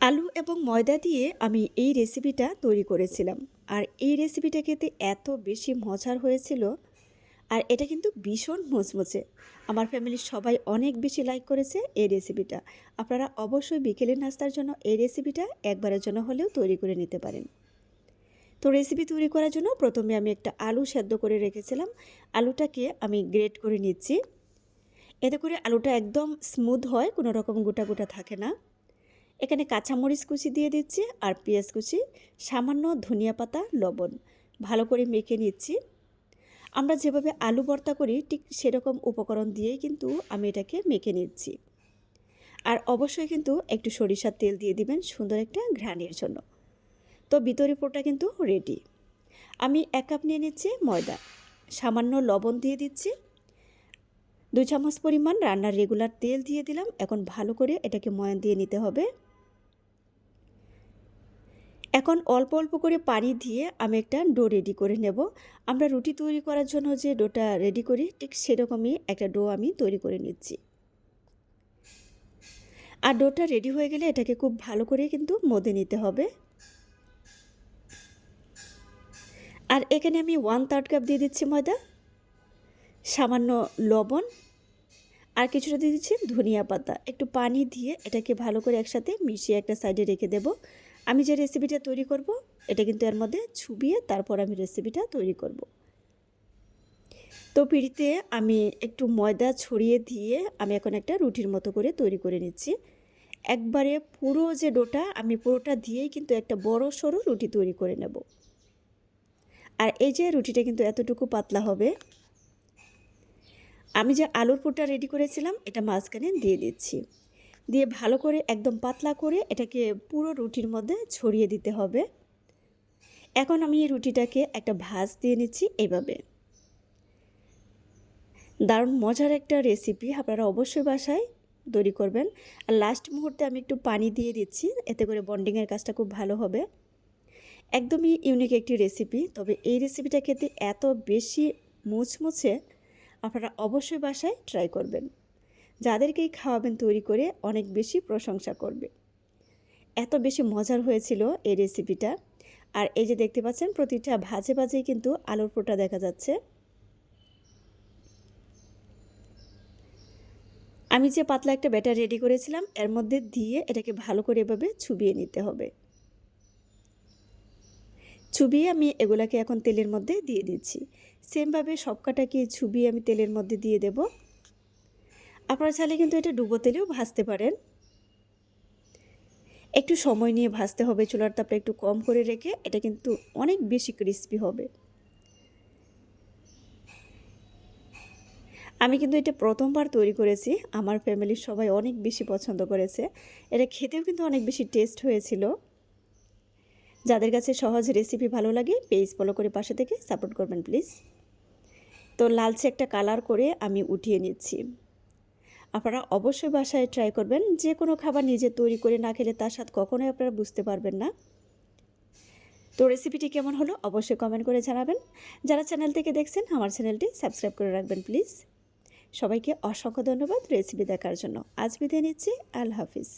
আলু এবং ময়দা দিয়ে আমি এই রেসিপিটা তৈরি করেছিলাম। আর এই রেসিপিটা খেতে এত বেশি মজার হয়েছিল। আর এটা কিন্তু ভীষণ মুচমুচে আমার ফ্যামিলির সবাই অনেক বেশি লাইক করেছে এই রেসিপিটা। আপনারা অবশ্যই বিকেলের নাস্তার জন্য এই রেসিপিটা একবারের জন্য হলেও তৈরি করে নিতে পারেন। তো রেসিপি তৈরি করার জন্য প্রথমে আমি একটা আলু সেদ্ধ করে রেখেছিলাম। আলুটাকে আমি গ্রেট করে নিচ্ছি। এতে করে আলুটা একদম স্মুথ হয়, কোনো রকম গোটা গোটা থাকে না। এখানে কাঁচামরিচ কুচি দিয়ে দিচ্ছি আর পেঁয়াজ কুচি, সামান্য ধনিয়া পাতা, লবণ। ভালো করে মেখে নিচ্ছি। আমরা যেভাবে আলু ভর্তা করি, ঠিক সেরকম উপকরণ দিয়েই কিন্তু আমি এটাকে মেখে নিচ্ছি। আর অবশ্যই কিন্তু একটু সরিষার তেল দিয়ে দিবেন সুন্দর একটা ঘ্রাণের জন্য। তো ভিতরে পোটা কিন্তু রেডি আমি এক কাপ নিয়ে নিচ্ছি ময়দা। সামান্য লবণ দিয়ে দিচ্ছি। দুই চামচ পরিমাণ রান্নার রেগুলার তেল দিয়ে দিলাম। এখন ভালো করে এটাকে ময়ান দিয়ে নিতে হবে। এখন অল্প অল্প করে পানি দিয়ে আমি একটা ডো রেডি করে নেব। আমরা রুটি তৈরি করার জন্য যে ডোটা রেডি করি, ঠিক সেরকমই একটা ডো আমি তৈরি করে নিচ্ছি। আর ডোটা রেডি হয়ে গেলে এটাকে খুব ভালো করে কিন্তু মদে নিতে হবে। আর এখানে আমি ওয়ান থার্ড কাপ দিয়ে দিচ্ছি ময়দা, সামান্য লবণ, আর কিছুটা দিয়ে দিচ্ছি ধনিয়া পাতা। একটু পানি দিয়ে এটাকে ভালো করে একসাথে মিশিয়ে একটা সাইডে রেখে দেব। আমি যে রেসিপিটা তৈরি করব, এটা কিন্তু এর মধ্যে ছুবিয়ে তারপর আমি রেসিপিটা তৈরি করব। তো পিড়িতে আমি একটু ময়দা ছড়িয়ে দিয়ে আমি এখন একটা রুটির মতো করে তৈরি করে নিচ্ছি। একবারে পুরো যে ডোটা, আমি পুরোটা দিয়েই কিন্তু একটা বড় সড়ো রুটি তৈরি করে নেব। আর এই যে রুটিটা কিন্তু এতটুকু পাতলা হবে, আমি যে আলুর পুরটা রেডি করেছিলাম, এটা মাঝখানে দিয়ে দিচ্ছি। দিয়ে ভালো করে একদম পাতলা করে এটাকে পুরো রুটির মধ্যে ছড়িয়ে দিতে হবে। এখন আমি এই রুটিটাকে একটা ভাজ দিয়ে নিচ্ছি এভাবে। দারুণ মজার একটা রেসিপি আপনারা অবশ্যই বাসায় তৈরি করবেন। আর লাস্ট মুহূর্তে আমি একটু পানি দিয়ে দিচ্ছি, এতে করে বন্ডিংয়ের কাজটা খুব ভালো হবে। একদমই ইউনিক একটি রেসিপি তবে এই রেসিপিটা খেতে এত বেশি মুচমুচে আপনারা অবশ্যই বাসায় ট্রাই করবেন। যাদেরকেই খাওয়াবেন তৈরি করে অনেক বেশি প্রশংসা করবে। এত বেশি মজার হয়েছিল এই রেসিপিটা আর এই যে দেখতে পাচ্ছেন, প্রতিটা ভাজে ভাজেই কিন্তু আলুর পোটা দেখা যাচ্ছে। আমি যে পাতলা একটা ব্যাটার রেডি করেছিলাম, এর মধ্যে দিয়ে এটাকে ভালো করে এভাবে ছুবিয়ে নিতে হবে। ছুবিয়ে আমি এগুলাকে এখন তেলের মধ্যে দিয়ে দিচ্ছি। সেমভাবে সব কাটাকে ছুবিয়ে আমি তেলের মধ্যে দিয়ে দেব। আপনারা চাইলে কিন্তু এটা ডুবো তেলেও ভাজতে পারেন। একটু সময় নিয়ে ভাজতে হবে, চুলার তাপটা একটু কম করে রেখে এটা কিন্তু অনেক বেশি ক্রিস্পি হবে। আমি কিন্তু এটা প্রথমবার তৈরি করেছি, আমার ফ্যামিলির সবাই অনেক বেশি পছন্দ করেছে। এটা খেতেও কিন্তু অনেক বেশি টেস্ট হয়েছিল। যাদের কাছে সহজ রেসিপি ভালো লাগে পেজ ফলো করে পাশে থেকে সাপোর্ট করবেন প্লিজ তো লালচে একটা কালার করে আমি উঠিয়ে নিচ্ছি। আপনারা অবশ্যই বাসায় ট্রাই করবেন। যে কোনো খাবার নিজে তৈরি করে না খেলে তার স্বাদ কখনোই আপনারা বুঝতে পারবেন না। তো রেসিপিটি কেমন হলো অবশ্যই কমেন্ট করে জানাবেন। যারা চ্যানেল থেকে দেখছেন, আমার চ্যানেলটি সাবস্ক্রাইব করে রাখবেন প্লিজ সবাইকে অসংখ্য ধন্যবাদ রেসিপি দেখার জন্য। আজ বিদায় নিচ্ছি আল হাফিজ।